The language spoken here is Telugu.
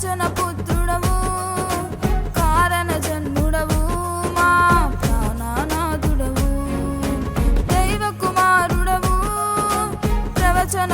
కాచన పుత్రుడవు కారణ జన్ముడవు మా ప్రాణనాథుడవు. దైవ కుమారుడవు ప్రవచన